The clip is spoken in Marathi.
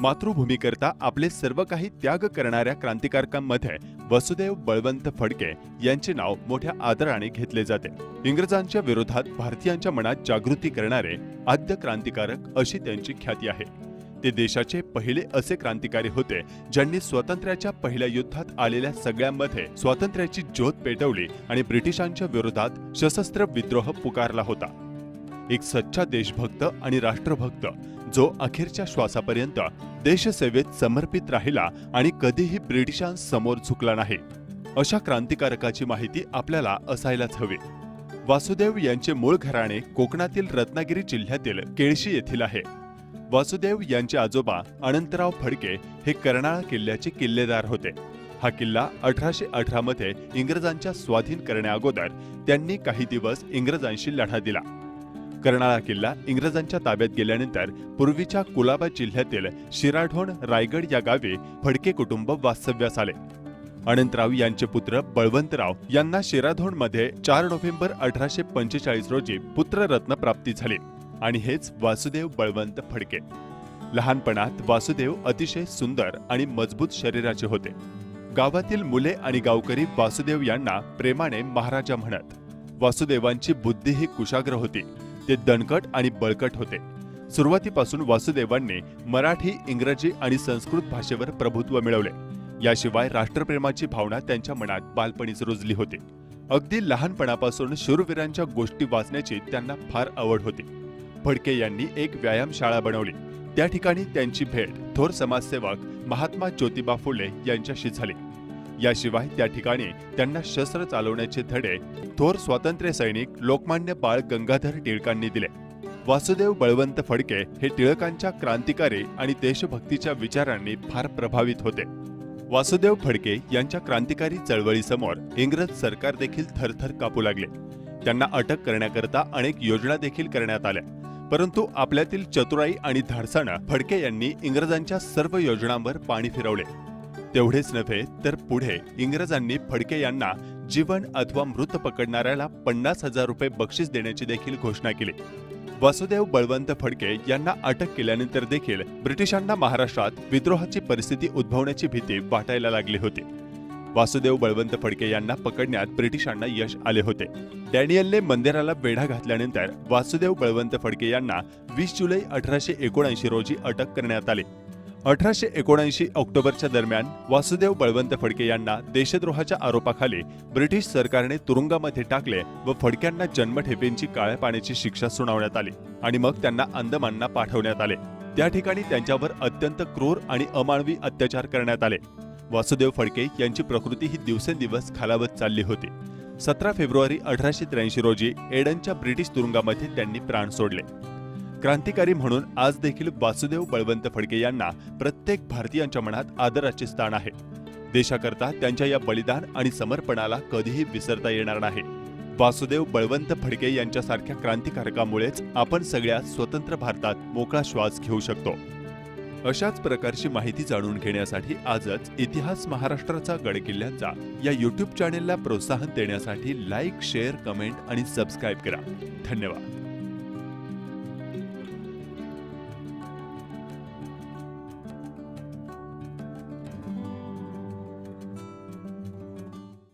मातृभूमीकरता आपले सर्व काही त्याग करणाऱ्या क्रांतिकारकांमध्ये वसुदेव बळवंत फडके यांचे नाव मोठ्या आदराने घेतले जाते. इंग्रजांच्या विरोधात भारतीयांच्या मनात जागृती करणारे आद्य क्रांतिकारक अशी त्यांची ख्याती आहे. ते देशाचे पहिले असे क्रांतिकारी होते ज्यांनी स्वातंत्र्याच्या पहिल्या युद्धात आलेल्या सगळ्यांमध्ये स्वातंत्र्याची ज्योत पेटवली आणि ब्रिटिशांच्या विरोधात सशस्त्र विद्रोह पुकारला होता. एक सच्चा देशभक्त आणि राष्ट्रभक्त जो अखेरच्या श्वासापर्यंत देशसेवेत समर्पित राहिला आणि कधीही ब्रिटिशांसमोर झुकला नाही. अशा क्रांतिकारकाची माहिती आपल्याला असायलाच हवी. वासुदेव यांचे मूळ घराणे कोकणातील रत्नागिरी जिल्ह्यातील केळशी येथील आहे. वासुदेव यांचे आजोबा अनंतराव फडके हे कर्नाळा किल्ल्याचे किल्लेदार होते. हा किल्ला अठराशे अठरा मध्ये इंग्रजांच्या स्वाधीन करण्याअगोदर त्यांनी काही दिवस इंग्रजांशी लढा दिला. कर्नाळा किल्ला इंग्रजांच्या ताब्यात गेल्यानंतर पूर्वीच्या कुलाबा जिल्ह्यातील शिराढोण रायगड या गावी फडके कुटुंब वास्तव्यास आले. अनंतराव यांचे पुत्र बळवंतराव यांना शिराधोणमध्ये चार नोव्हेंबर अठराशे पंचेचाळीस रोजी पुत्ररत्न प्राप्ती झाली आणि हेच वासुदेव बळवंत फडके. लहानपणात वासुदेव अतिशय सुंदर आणि मजबूत शरीराचे होते. गावातील मुले आणि गावकरी वासुदेव यांना प्रेमाने महाराजा म्हणत. वासुदेवांची बुद्धीही कुशाग्र होती. ते दणकट आणि बळकट होते. सुरुवातीपासून वासुदेवांनी मराठी इंग्रजी आणि संस्कृत भाषेवर प्रभुत्व मिळवले. याशिवाय राष्ट्रप्रेमाची भावना त्यांच्या मनात बालपणीच रुजली होती. अगदी लहानपणापासून शूरवीरांच्या गोष्टी वाचण्याची त्यांना फार आवड होती. फडके यांनी एक व्यायामशाळा बनवली. त्या ठिकाणी त्यांची भेट थोर समाजसेवक महात्मा ज्योतिबा फुले यांच्याशी झाली. याशिवाय त्या ठिकाणी त्यांना शस्त्र चालवण्याचे धडे थोर स्वातंत्र्य सैनिक लोकमान्य बाळ गंगाधर टिळकांनी दिले. वासुदेव बळवंत फडके हे टिळकांच्या क्रांतिकारी आणि देशभक्तीच्या विचारांनी फार प्रभावित होते. वासुदेव फडके यांच्या क्रांतिकारी चळवळीसमोर इंग्रज सरकार देखील थरथर कापू लागले. त्यांना अटक करण्याकरता अनेक योजना देखील करण्यात आल्या. परंतु आपल्यातील चतुराई आणि धाडसानं फडके यांनी इंग्रजांच्या सर्व योजनांवर पाणी फिरवले. तेवढेच नव्हे तर पुढे इंग्रजांनी फडके यांना जीवन अथवा मृत पकडणाऱ्याला पन्नास हजार रुपये बक्षीस देण्याची देखील घोषणा केली. वासुदेव बळवंत फडके यांना अटक केल्यानंतर देखील ब्रिटिशांना महाराष्ट्रात विद्रोहाची परिस्थिती उद्भवण्याची भीती वाटायला लागली होती. वासुदेव बळवंत फडके यांना पकडण्यात ब्रिटिशांना यश आले होते. डॅनियलने मंदिराला वेढा घातल्यानंतर वासुदेव बळवंत फडके यांना वीस जुलै अठराशे एकोणऐंशी रोजी अटक करण्यात आली. अठराशे एकोणऐंशी ऑक्टोबरच्या दरम्यान वासुदेव बळवंत फडके यांना देशद्रोहाच्या आरोपाखाली ब्रिटिश सरकारने तुरुंगामध्ये टाकले व फडक्यांना जन्मठेपेंची काळ्या पाण्याची शिक्षा सुनावण्यात आली आणि मग त्यांना अंदमानला पाठवण्यात आले. त्या ठिकाणी त्यांच्यावर अत्यंत क्रूर आणि अमानवी अत्याचार करण्यात आले. वासुदेव फडके यांची प्रकृती ही दिवसेंदिवस खालावत चालली होती. सतरा फेब्रुवारी अठराशे त्र्याऐंशी रोजी एडनच्या ब्रिटिश तुरुंगामध्ये त्यांनी प्राण सोडले. क्रांतिकारी म्हणून आज देखील वासुदेव बळवंत फडके यांना प्रत्येक भारतीयांच्या मनात आदराचे स्थान आहे. देशाकरता त्यांच्या या बलिदान आणि समर्पणाला कधीही विसरता येणार नाही. वासुदेव बळवंत फडके यांच्यासारख्या क्रांतिकारकामुळेच आपण सगळ्या स्वतंत्र भारतात मोकळा श्वास घेऊ शकतो. अशाच प्रकारची माहिती जाणून घेण्यासाठी आजच इतिहास महाराष्ट्राचा गडकिल्ल्यांचा या युट्यूब चॅनेलला प्रोत्साहन देण्यासाठी लाईक शेअर कमेंट आणि सबस्क्राईब करा. धन्यवाद.